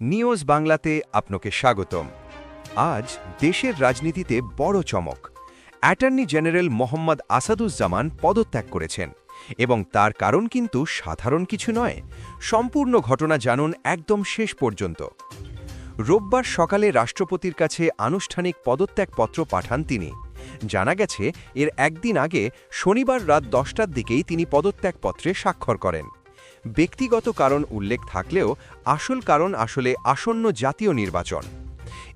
News বাংলাতে আপনাকে স্বাগতম। আজ দেশের রাজনীতিতে বড় চমক। অ্যাটর্নি জেনারেল মোহাম্মদ আসাদুজ্জামান পদত্যাগ করেছেন এবং তার কারণ কিন্তু সাধারণ কিছু নয়, সম্পূর্ণ ঘটনা জানুন একদম শেষ পর্যন্ত। রোববার সকালে রাষ্ট্রপতির কাছে আনুষ্ঠানিক পদত্যাগপত্র পাঠান তিনি। জানা গেছে, এর একদিন আগে শনিবার রাত দশটার দিকেই তিনি পদত্যাগপত্রে স্বাক্ষর করেন। ব্যক্তিগত কারণ উল্লেখ থাকলেও আসল কারণ আসলে আসন্ন জাতীয় নির্বাচন।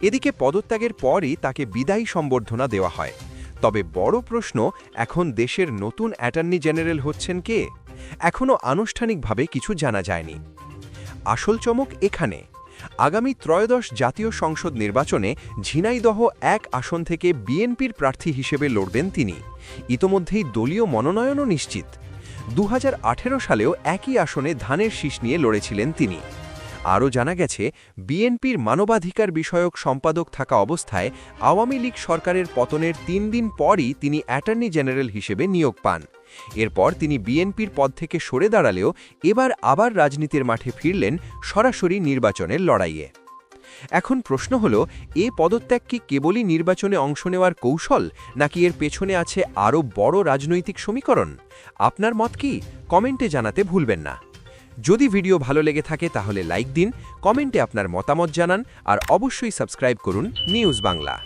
এদিকে পদত্যাগের পরই তাকে বিদায়ী সম্বর্ধনা দেওয়া হয়। তবে বড় প্রশ্ন, এখন দেশের নতুন অ্যাটর্নি জেনারেল হচ্ছেন কে? এখনও আনুষ্ঠানিকভাবে কিছু জানা যায়নি। আসল চমক এখানে। আগামী ত্রয়োদশ জাতীয় সংসদ নির্বাচনে ঝিনাইদহ এক আসন থেকে বিএনপির প্রার্থী হিসেবে লড়বেন তিনি। ইতোমধ্যেই দলীয় মনোনয়নও নিশ্চিত। দু হাজার আঠেরো সালেও একই আসনে ধানের শীষ নিয়ে লড়েছিলেন তিনি। আরও জানা গেছে, বিএনপির মানবাধিকার বিষয়ক সম্পাদক থাকা অবস্থায় আওয়ামী লীগ সরকারের পতনের তিন দিন পরই তিনি অ্যাটর্নি জেনারেল হিসেবে নিয়োগ পান। এরপর তিনি বিএনপির পদ থেকে সরে দাঁড়ালেও এবার আবার রাজনীতির মাঠে ফিরলেন সরাসরি নির্বাচনের লড়াইয়ে। এখন প্রশ্ন হল, এ পদত্যাগ কি কেবলই নির্বাচনে অংশ নেওয়ার কৌশল, নাকি এর পেছনে আছে আরও বড় রাজনৈতিক সমীকরণ? আপনার মত কি? কমেন্টে জানাতে ভুলবেন না। যদি ভিডিও ভালো লেগে থাকে তাহলে লাইক দিন, কমেন্টে আপনার মতামত জানান, আর অবশ্যই সাবস্ক্রাইব করুন নিউজ বাংলা।